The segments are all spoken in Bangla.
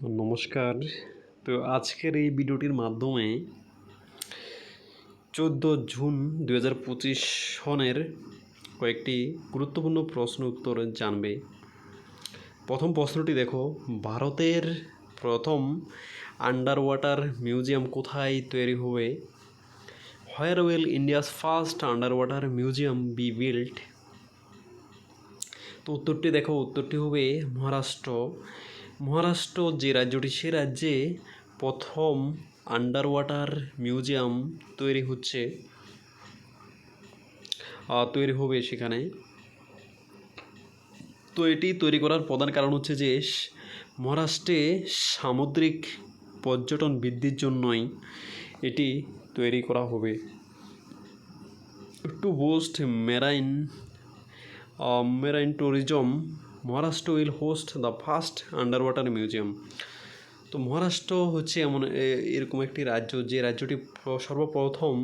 নমস্কার। তো আজকের এই ভিডিওটির মাধ্যমে চোদ্দ জুন দু হাজার পঁচিশ সনের কয়েকটি গুরুত্বপূর্ণ প্রশ্ন উত্তর জানবে। প্রথম প্রশ্নটি দেখো, ভারতের প্রথম আন্ডার ওয়াটার মিউজিয়াম কোথায় তৈরি হবে? Where will India's first under water museum be build তো উত্তরটি দেখো, উত্তরটি হবে মহারাষ্ট্র। মহারাষ্ট্র যে রাজ্যটি, সে রাজ্যে প্রথম আন্ডার ওয়াটার মিউজিয়াম তৈরি হচ্ছে তৈরি হবে সেখানে। তো এটি তৈরি করার প্রধান কারণ হচ্ছে যে, মহারাষ্ট্রে সামুদ্রিক পর্যটন বৃদ্ধির জন্যই এটি তৈরি করা হবে। To boast marine marine tourism Maharashtra will host the first under water museum তো মহারাষ্ট্র হচ্ছে এমন এরকম একটি রাজ্য, যে রাজ্যটি সর্বপ্রথম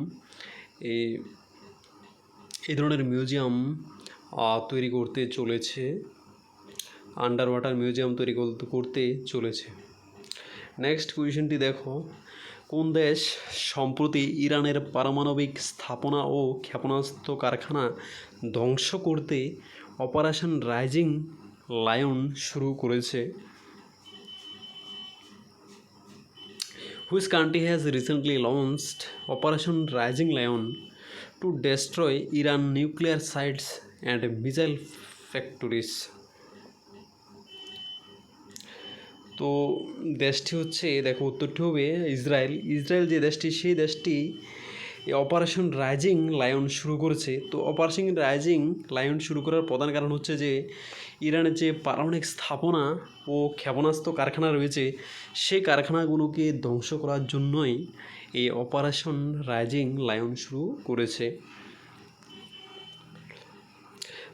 এই ধরনের মিউজিয়াম তৈরি করতে চলেছে আন্ডার ওয়াটার মিউজিয়াম তৈরি করতে চলেছে। নেক্সট কোয়েশনটি দেখো, কোন দেশ সম্প্রতি ইরানের পারমাণবিক স্থাপনা ও ক্ষেপণাস্ত্র কারখানা ধ্বংস করতে অপারেশন রাইজিং লায়ন শুরু করেছে। Which country has recently launched operation rising lion to destroy Iran nuclear sites and missile factories তো দেশটি হচ্ছে, দেখো উত্তরটি হবে ইসরায়েল। ইসরায়েল যে দেশটি, সেই দেশটি অপারেশন রাইজিং লায়ন শুরু করেছে। তো অপারেশন রাইজিং লায়ন শুরু করার প্রধান কারণ হচ্ছে যে ইরানের যে পারমাণবিক স্থাপনা ও ক্ষেপণাস্ত্র কারখানা রয়েছে সেই কারখানাগুলোকে ধ্বংস করার জন্যই এই অপারেশন রাইজিং লায়ন শুরু করেছে।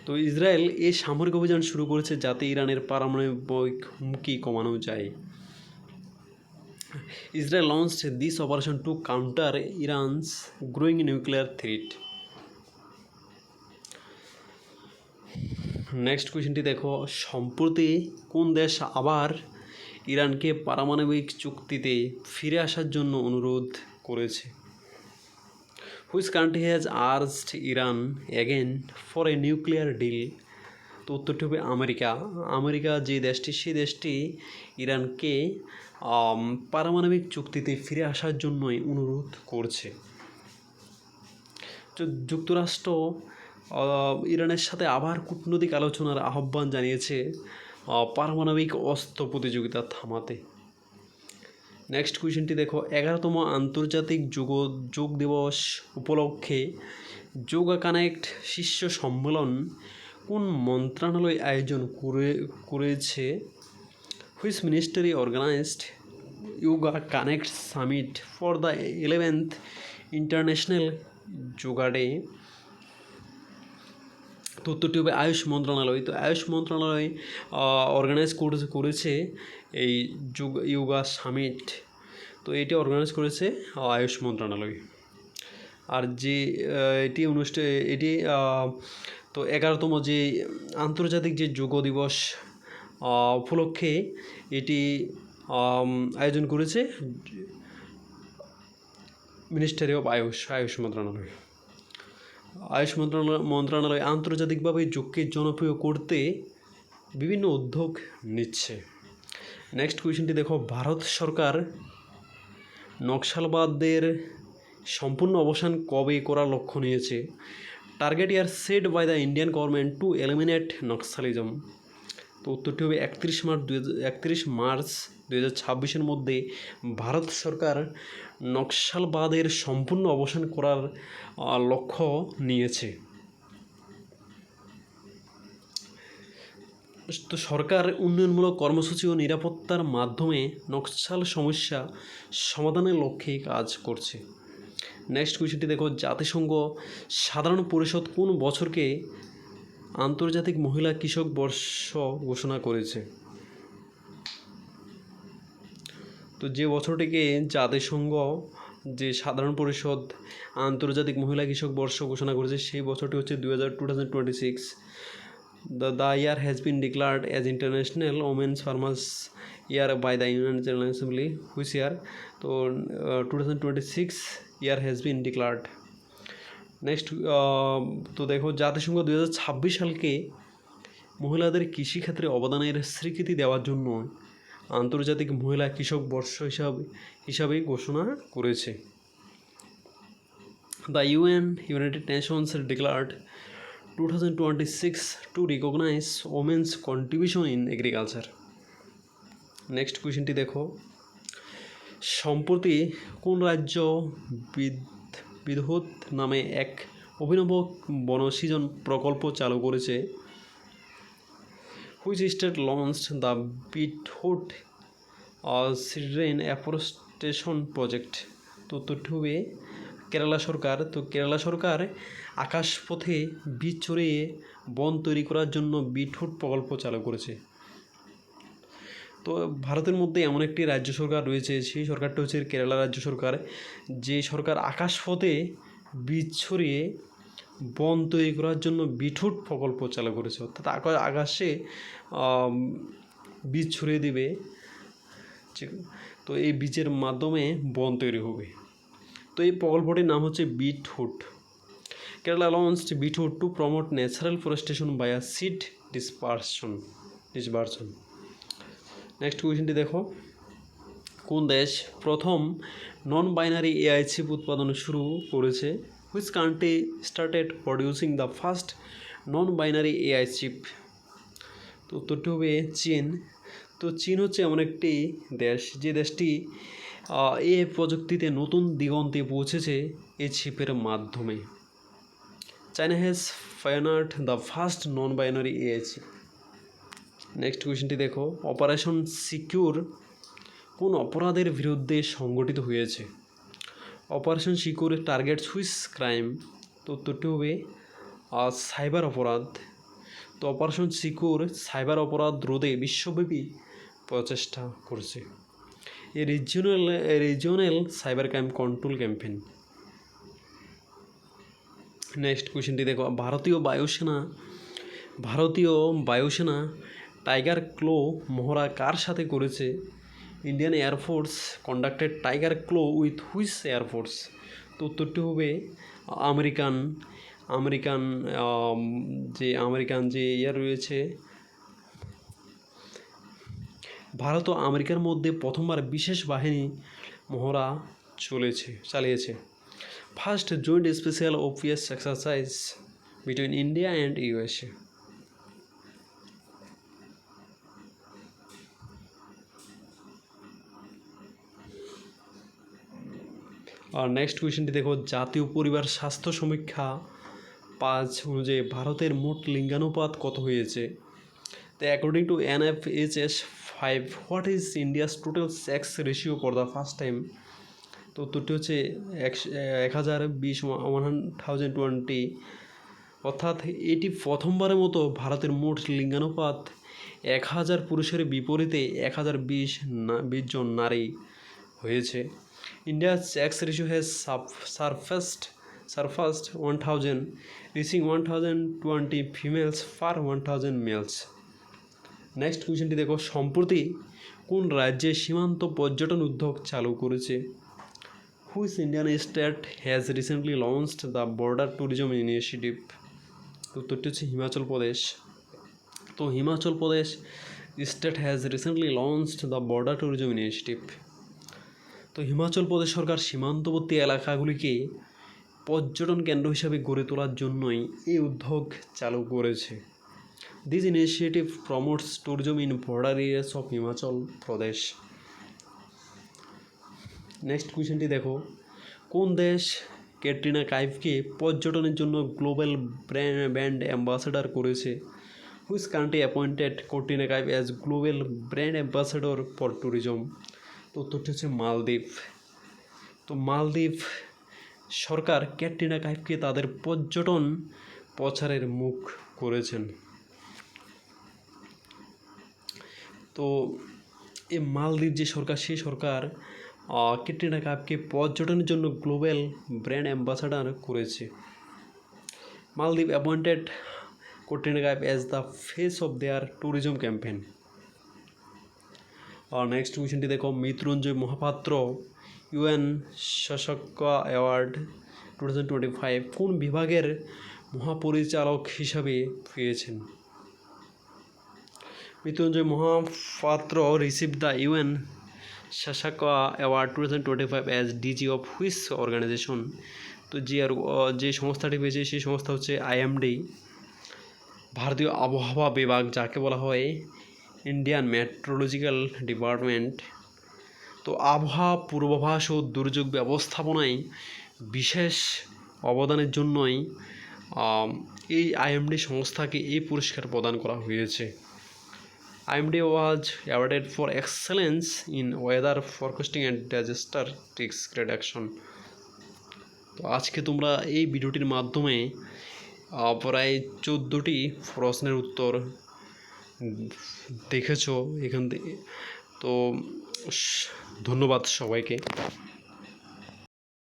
তো ইসরায়েল এই সামরিক অভিযান শুরু করেছে যাতে ইরানের পারমাণবিক হুমকি কমানো যায়। Israel launch this operation to counter Iran's growing nuclear threat next কোয়েশ্চেনটি দেখো, সম্প্রতি কোন দেশ আবার ইরানকে পারমাণবিক চুক্তিতে ফিরে আসার জন্য অনুরোধ করেছে? Which country has urged Iran again for a nuclear deal তো উত্তরটি হবে আমেরিকা। আমেরিকা যে দেশটি, সেই দেশটি ইরানকে পারমাণবিক চুক্তিতে ফিরে আসার জন্যই অনুরোধ করছে। যুক্তরাষ্ট্র ইরানের সাথে আবার কূটনৈতিক আলোচনার আহ্বান জানিয়েছে পারমাণবিক অস্ত্র প্রতিযোগিতা থামাতে। নেক্সট কোয়েশ্চেনটি দেখো, এগারোতম আন্তর্জাতিক যোগ যোগ দিবস উপলক্ষে যোগা কানেক্ট শীর্ষ সম্মেলন কোন মন্ত্রণালয় আয়োজন করে, করেছে? Which ministry organised yoga connect summit for the eleventh international yoga day তো উত্তরটি হবে আয়ুষ মন্ত্রণালয়, তো আয়ুষ মন্ত্রণালয় অর্গানাইজ করেছে করেছে এই যোগ, ইয়োগা সামিট তো এটি অর্গানাইজ করেছে আয়ুষ মন্ত্রণালয়। আর যে এটি অনুষ্ঠান এটি তো এগারোতম যে আন্তর্জাতিক যে যোগ দিবস উপলক্ষে এটি আয়োজন করেছে মিনিস্ট্রি অফ আয়ুষ আয়ুষ মন্ত্রণালয়। আয়ুষ মন্ত্রণালয় মন্ত্রণালয় আন্তর্জাতিকভাবে যোগকে জনপ্রিয় করতে বিভিন্ন উদ্যোগ নিচ্ছে। নেক্সট কোয়েশ্চেনটি দেখো, ভারত সরকার নকশালবাদদের সম্পূর্ণ অবসান কবে করার লক্ষ্য নিয়েছে? Target year set by the Indian government to eliminate Naxalism. তো উত্তরটি হবে একত্রিশ মার্চ দুই একত্রিশ মার্চ দুই হাজার ছাব্বিশের মধ্যে ভারত সরকার নকশালবাদের সম্পূর্ণ অবসান করার লক্ষ্য নিয়েছে। তো সরকার উন্নয়নমূলক কর্মসূচি ও নিরাপত্তার মাধ্যমে নকশাল সমস্যা সমাধানের লক্ষ্যে কাজ করছে। নেক্সট কোয়েশ্চেনটি দেখো, জাতিসংঘ সাধারণ পরিষদ কোন বছরকে আন্তর্জাতিক মহিলা কৃষক বর্ষ ঘোষণা করেছে তো যে বছরটিকে জাতিসংঘ যে সাধারণ পরিষদ আন্তর্জাতিক মহিলা কৃষক বর্ষ ঘোষণা করেছে, সেই বছরটি হচ্ছে দু হাজার two thousand twenty six the year has been declared as International Women's Farmers Year by the United General Assembly. Which year? তো two thousand twenty six year has been declared next তো দেখো জাতিসংঘ দু হাজার ছাব্বিশ সালকে মহিলাদের কৃষিক্ষেত্রে অবদানের স্বীকৃতি দেওয়ার জন্য আন্তর্জাতিক মহিলা কৃষক বর্ষ হিসাবে হিসাবে ঘোষণা করেছে। The UN United Nations declared two thousand twenty six to recognise women's contribution in agriculture next কোয়েশ্চেনটি দেখো। সম্প্রতি কোন রাজ্য বিদ- বিদ্যুৎ নামে এক অভিনব বনসৃজন প্রকল্প চালু করেছে। Which state launched the Vithoot seed rain afforestation project. তো উত্তরটি কেরালা সরকার, তো কেরালা সরকার আকাশপথে বীজ ছড়িয়ে বন তৈরি করার জন্য বিটহুড প্রকল্প চালু করেছে। তো ভারতের মধ্যে এমন একটি রাজ্য সরকার রয়েছে, সেই সরকারটা হচ্ছে কেরালা রাজ্য সরকার। যে সরকার আকাশপথে বীজ ছড়িয়ে বন তৈরি করার জন্য বিঠুট প্রকল্প চালু করেছে, অর্থাৎ আকা- আকাশে বীজ ছড়িয়ে দিবে। তো এই বীজের মাধ্যমে বন তৈরি হবে। তো এই প্রকল্পটির নাম হচ্ছে Vithoot Kerala launched Vithoot to promote natural forestation by a seed dispersion dispersion next কোয়েশ্চেনটি দেখো। কোন দেশ প্রথম নন বাইনারি এআই চিপ উৎপাদন শুরু করেছে? Which country started producing the first non binary AI chip তো উত্তরটি হবে চীন। তো চীন হচ্ছে এমন একটি দেশ, যে দেশটি এআই প্রযুক্তিতে নতুন দিগন্তে পৌঁছেছে এই চিপের মাধ্যমে। China has pioneered the first non binary AI chip next কোয়েশ্চেনটি দেখো। অপারেশন সিকিউর কোন অপরাধের বিরুদ্ধে সংগঠিত হয়েছে? Operation secure target which crime তো উত্তরটি হবে সাইবার অপরাধ। তো অপারেশন সিকিউর সাইবার অপরাধ রোধে বিশ্বব্যাপী প্রচেষ্টা করছে। A regional regional cyber crime control campaign next কোয়েশ্চেনটি দেখো। ভারতীয় বায়ুসেনা ভারতীয় বায়ুসেনা টাইগার ক্লো মহড়া কার সাথে করেছে? Indian air force conducted tiger claw with which air force তো উত্তরটি হবে আমেরিকান আমেরিকান যে আমেরিকান যে ইয়ার রয়েছে। ভারত ও আমেরিকার মধ্যে প্রথমবার বিশেষ বাহিনী মহড়া চলেছে, চালিয়েছে। First joint special ops exercise between India and USA R next কোয়েশ্চেনটি দেখো, জাতীয় পরিবার স্বাস্থ্য সমীক্ষা পাঁচ অনুযায়ী ভারতের মোট লিঙ্গানুপাত কত হয়েছে? তো according to N F H S five what is India's total sex ratio for the first time তো উত্তরটি হচ্ছে এক হাজার বিশ ওয়ান থাউজেন্ড টোয়েন্টি অর্থাৎ এটি প্রথমবারের মতো ভারতের মোট লিঙ্গানুপাত এক হাজার পুরুষের বিপরীতে এক হাজার বিশ না, বিশ জন নারী হয়েছে। Surpassed surpassed one thousand reaching one thousand twenty females for one thousand males next কোয়েশ্চেনটি দেখো, সম্প্রতি কোন রাজ্যে সীমান্ত পর্যটন উদ্যোগ চালু করেছে? Which Indian state has recently launched the border tourism initiative উত্তরটি হচ্ছে হিমাচল প্রদেশ। তো Himachal Pradesh state has recently launched the border tourism initiative তো হিমাচল প্রদেশ সরকার সীমান্তবর্তী এলাকাগুলিকে পর্যটন কেন্দ্র হিসাবে গড়ে তোলার জন্যই এই উদ্যোগ চালু করেছে। This initiative promotes tourism in border areas of Himachal Pradesh next কোয়েশ্চেনটি দেখো। কোন দেশ ক্যাটরিনা কাইফকে পর্যটনের জন্য গ্লোবাল ব্র্যান্ড ব্র্যান্ড অ্যাম্বাসেডার করেছে? Which country appointed Katrina Kaif as global brand ambassador for tourism তো উত্তরটি হচ্ছে মালদ্বীপ। তো মালদ্বীপ সরকার ক্যাটরিনা কাইফকে তাদের পর্যটন প্রচারের মুখ করেছেন। তো এই মালদ্বীপ যে সরকার, সেই সরকার ক্যাটরিনা কাইফকে পর্যটনের জন্য গ্লোবাল ব্র্যান্ড অ্যাম্বাসাডার করেছে। মালদ্বীপ appointed portrayed Kaif as the face of their tourism R next কোয়েশ্চেনটি দেখো, Mrityunjay Mohapatra UN Sasakawa award two thousand twenty five কোন বিভাগের মহাপরিচালক হিসাবে পেয়েছেন? Mrityunjay Mohapatra receive the UN Sasakawa award two thousand twenty five as DG of which organisation তো যে আর যে সংস্থাটি পেয়েছে, সেই সংস্থা হচ্ছে আইএমডি ভারতীয় আবহাওয়া বিভাগ, যাকে বলা হয় ইন্ডিয়ান মেট্রোলজিক্যাল ডিপার্টমেন্ট তো আবহাওয়া, পূর্বাভাস ও দুর্যোগ ব্যবস্থাপনায় বিশেষ অবদানের জন্যই এই আইএমডি সংস্থাকে এই পুরস্কার প্রদান করা হয়েছে। IMD was awarded for excellence in weather forecasting and disaster risk reduction তো আজকে তোমরা এই ভিডিওটির মাধ্যমে প্রায় চোদ্দোটি প্রশ্নের উত্তর দেখেছ এখান থেকে। তো ধন্যবাদ সবাইকে।